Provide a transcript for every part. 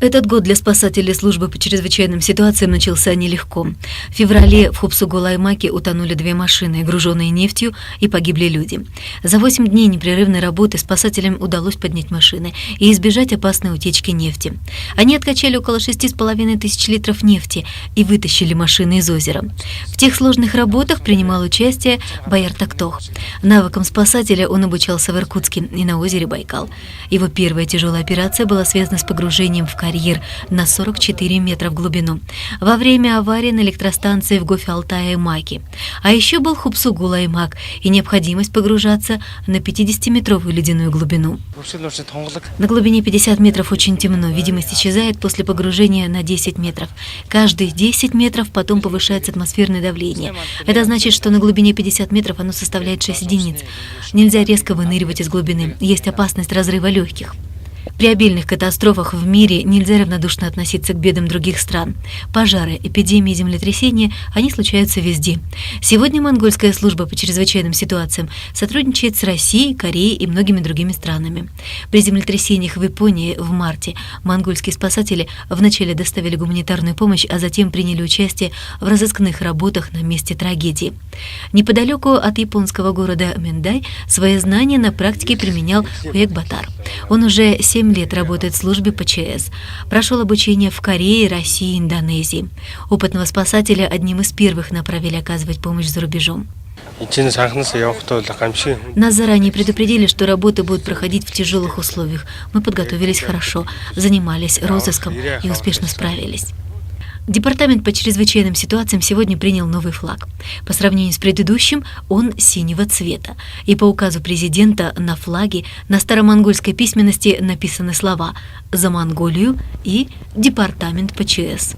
Этот год для спасателей службы по чрезвычайным ситуациям начался нелегко. В феврале в Хупсугу-Лаймаке утонули две машины, груженные нефтью, и погибли люди. За 8 дней непрерывной работы спасателям удалось поднять машины и избежать опасной утечки нефти. Они откачали около 6,5 тысяч литров нефти и вытащили машины из озера. В тех сложных работах принимал участие Бояр Тактох. Навыкам спасателя он обучался в Иркутске и на озере Байкал. Его первая тяжелая операция была связана с погружением в карьер на 44 метра в глубину во время аварии на электростанции в Гофе-Алтае и Маке. А еще был Хупсугула и Мак и необходимость погружаться на 50-метровую ледяную глубину. На глубине 50 метров очень темно, видимость исчезает после погружения на 10 метров. Каждые 10 метров потом повышается атмосферное давление. Это значит, что на глубине 50 метров оно составляет 6 единиц. Нельзя резко выныривать из глубины, есть опасность разрыва легких. При обильных катастрофах в мире нельзя равнодушно относиться к бедам других стран. Пожары, эпидемии, землетрясения, они случаются везде. Сегодня монгольская служба по чрезвычайным ситуациям сотрудничает с Россией, Кореей и многими другими странами. При землетрясениях в Японии в марте монгольские спасатели вначале доставили гуманитарную помощь, а затем приняли участие в разыскных работах на месте трагедии. Неподалеку от японского города Мендай свои знания на практике применял Уэк Батар. Он уже 7 лет работает в службе ПЧС. Прошел обучение в Корее, России Индонезии. Опытного спасателя одним из первых направили оказывать помощь за рубежом. Нас заранее предупредили, что работы будут проходить в тяжелых условиях. Мы подготовились хорошо, занимались розыском и успешно справились. Департамент по чрезвычайным ситуациям сегодня принял новый флаг. По сравнению с предыдущим, он синего цвета. И по указу президента на флаге на старомонгольской письменности написаны слова «За Монголию» и «Департамент ПЧС».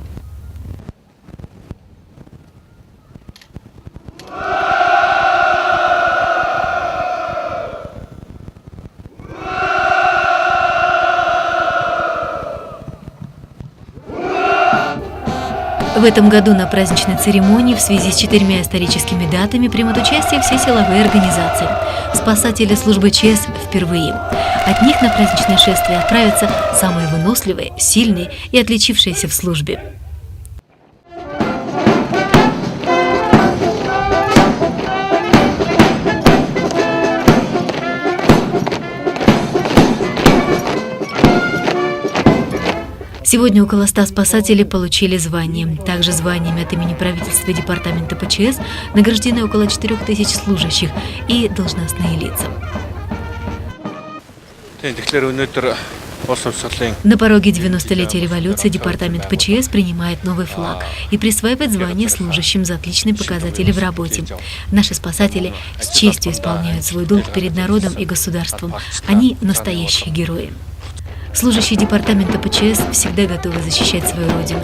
В этом году на праздничной церемонии в связи с четырьмя историческими датами примут участие все силовые организации. Спасатели службы ЧС впервые. От них на праздничное шествие отправятся самые выносливые, сильные и отличившиеся в службе. Сегодня около 100 спасателей получили звание. Также званиями от имени правительства Департамента ПЧС награждены около 4000 служащих и должностные лица. На пороге 90-летия революции Департамент ПЧС принимает новый флаг и присваивает звание служащим за отличные показатели в работе. Наши спасатели с честью исполняют свой долг перед народом и государством. Они настоящие герои. Служащие департамента ПЧС всегда готовы защищать свою родину.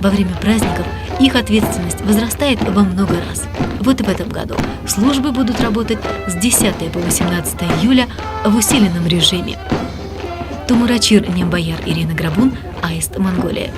Во время праздников их ответственность возрастает во много раз. Вот и в этом году службы будут работать с 10 по 18 июля в усиленном режиме. Тумурачир Нембаяр Ирина Грабун, Аист, Монголия.